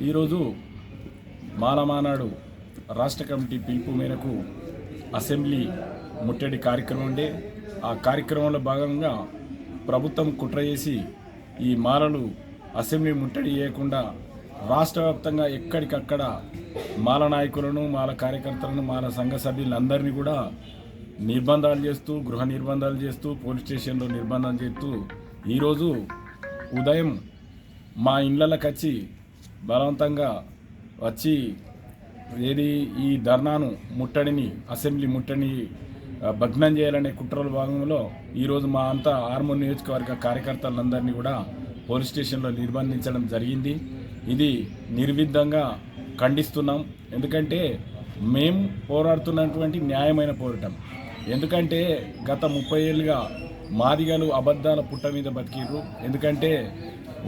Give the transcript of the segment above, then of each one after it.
ఈరోజు మాలమానాడు రాష్ట్ర కమిటీ పిలుపు మేరకు అసెంబ్లీ ముట్టడి కార్యక్రమం ఉండే. ఆ కార్యక్రమంలో భాగంగా ప్రభుత్వం కుట్ర చేసి ఈ మాలలు అసెంబ్లీ ముట్టడి చేయకుండా రాష్ట్ర వ్యాప్తంగా ఎక్కడికక్కడ మాల నాయకులను మాల కార్యకర్తలను మాల సంఘ సభ్యులందరినీ కూడా నిర్బంధాలు చేస్తూ గృహ నిర్బంధాలు చేస్తూ పోలీస్ స్టేషన్లో నిర్బంధం చేస్తూ ఈరోజు ఉదయం మా ఇళ్ళకి వచ్చి బలవంతంగా వచ్చి ఏది ఈ ధర్నాను ముట్టడిని అసెంబ్లీ ముట్టడిని భగ్నం చేయాలనే కుట్రల భాగంలో ఈరోజు మా అంతా ఆర్మూర్ నియోజకవర్గ కార్యకర్తలందరినీ కూడా పోలీస్ స్టేషన్లో నిర్బంధించడం జరిగింది. ఇది నిర్విధంగా ఖండిస్తున్నాం. ఎందుకంటే మేము పోరాడుతున్నటువంటి న్యాయమైన పోరాటం. ఎందుకంటే గత ముప్పై ఏళ్ళుగా మాదిగలు అబద్ధాల పుట్ట మీద బతికిర్రు. ఎందుకంటే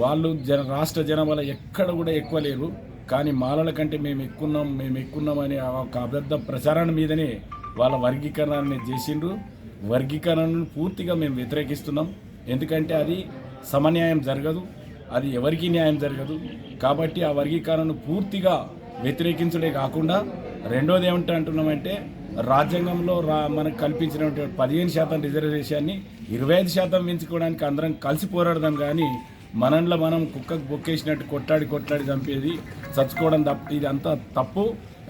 వాళ్ళు జన రాష్ట్ర జనాభాలో ఎక్కడ కూడా ఎక్కువ లేరు. కానీ మాలల కంటే మేము ఎక్కున్నాం మేము ఎక్కున్నాం అనే ఒక అబద్ధ ప్రచారాన్ని మీదనే వాళ్ళ వర్గీకరణని చేసిండ్రు. వర్గీకరణను పూర్తిగా మేము వ్యతిరేకిస్తున్నాం. ఎందుకంటే అది సమన్యాయం జరగదు. అది ఎవరికీ న్యాయం జరగదు. కాబట్టి ఆ వర్గీకరణను పూర్తిగా వ్యతిరేకించడే కాకుండా రెండోది ఏమంటే అంటున్నామంటే రాజ్యాంగంలో రా మనకు కల్పించినటువంటి పదిహేను శాతం రిజర్వేషన్ని ఇరవై ఐదు శాతం పెంచుకోవడానికి అందరం కలిసి పోరాడదాం కానీ మనలో మనం కుక్కకు బొక్కేసినట్టు కొట్టాడి కొట్లాడి చంపేది చచ్చుకోవడం తప్ప ఇది అంతా తప్పు.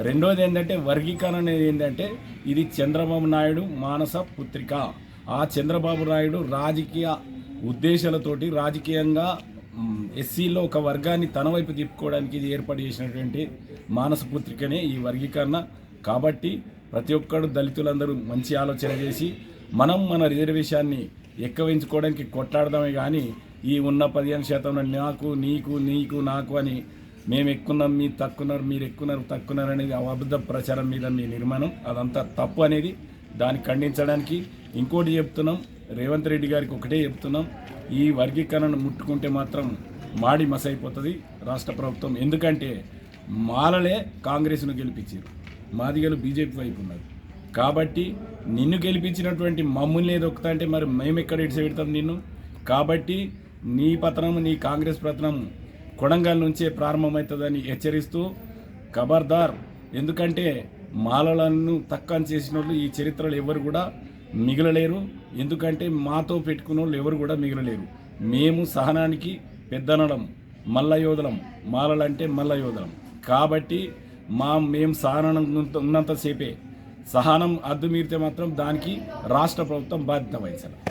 రెండోది ఏంటంటే వర్గీకరణ అనేది ఏంటంటే ఇది చంద్రబాబు నాయుడు మానస పుత్రిక. ఆ చంద్రబాబు నాయుడు రాజకీయ ఉద్దేశాలతోటి రాజకీయంగా ఎస్సీలో ఒక వర్గాన్ని తన వైపు తిప్పుకోవడానికి ఇది ఏర్పాటు చేసినటువంటి మానస పుత్రికనే ఈ వర్గీకరణ. కాబట్టి ప్రతి ఒక్కడు దళితులందరూ మంచి ఆలోచన చేసి మనం మన రిజర్వేషన్ని ఎక్కవించుకోవడానికి కొట్లాడదామే కానీ ఈ ఉన్న పదిహేను శాతం నాకు నీకు నీకు నాకు అని మేము ఎక్కున్నాం మీరు తక్కున్నారు మీరు ఎక్కున్నారు తక్కున్నారు అనేది అబద్ధ ప్రచారం మీద మీ నిర్మాణం. అదంతా తప్పు అనేది. దాన్ని ఖండించడానికి ఇంకోటి చెప్తున్నాం రేవంత్ రెడ్డి గారికి ఒకటే చెప్తున్నాం ఈ వర్గీకరణను ముట్టుకుంటే మాత్రం మాడి మసైపోతుంది రాష్ట్ర ప్రభుత్వం. ఎందుకంటే మాలలే కాంగ్రెస్ను గెలిపించారు. మాదిగలు బీజేపీ వైపు ఉన్నారు. కాబట్టి నిన్ను గెలిపించినటువంటి మమ్మల్ని ఏదో ఒకతా అంటే మరి మేము ఎక్కడ ఇడిచి పెడతాం నిన్ను? కాబట్టి నీ పతనం నీ కాంగ్రెస్ పతనం కొడంగల్ నుంచే ప్రారంభమవుతుందని హెచ్చరిస్తూ ఖబర్దార్ ఎందుకంటే మాలలను తక్కువ చేసిన వాళ్ళు ఈ చరిత్రలో ఎవరు కూడా మిగలలేరు. ఎందుకంటే మాతో పెట్టుకున్న వాళ్ళు ఎవరు కూడా మిగలలేరు. మేము సహనానికి పెద్దనడం మల్లయోధలం మాలలంటే మల్లయోధలం కాబట్టి మా మేము సహనం ఉన్నంతసేపే సహనం అద్దుమీరితే మాత్రం దానికి రాష్ట్ర ప్రభుత్వం బాధ్యత వహించాలి.